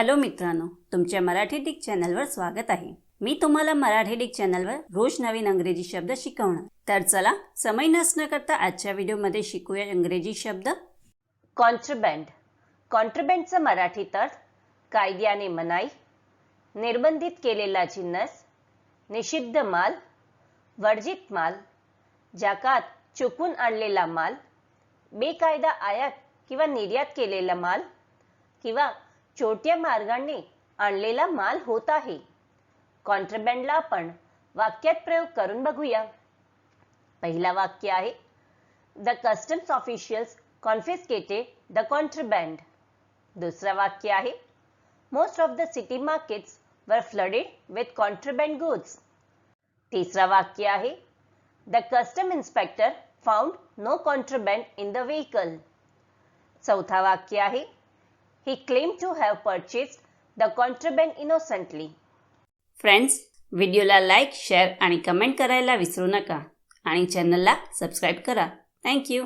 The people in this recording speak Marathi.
हॅलो मित्रांनो तुमच्या मराठी डिक चॅनलवर स्वागत आहे. मी तुम्हाला मराठी डिक चॅनलवर रोज नवीन अंग्रेजी शब्द शिकवणार. तर चला समय नसणं करता आजच्या व्हिडिओमध्ये शिकूया इंग्रजी शब्द. कॉन्ट्रबँड. कॉन्ट्रबँडचं मराठी अर्थ कायद्याने मनाई निर्बंधित केलेला जिन्नस निषिद्ध माल वर्जित माल जाकात चुकून आणलेला माल बेकायदा आयात किंवा निर्यात केलेला माल किंवा छोट्या मार्गाने आणलेला माल होत आहे. कॉन्ट्रबँडला आपण वाक्यात प्रयोग करून बघूया. पहिला वाक्य आहे the customs officials confiscated the contraband दुसरं वाक्य आहे most of the city markets were flooded with contraband goods तिसरं वाक्य आहे the custom inspector found no contraband in the vehicle चौथा वाक्य आहे he claim to have purchased the contraband innocently friends व्हिडिओला लाईक शेअर आणि कमेंट करायला विसरू नका. आणि चॅनलला सबस्क्राईब करा. थँक्यू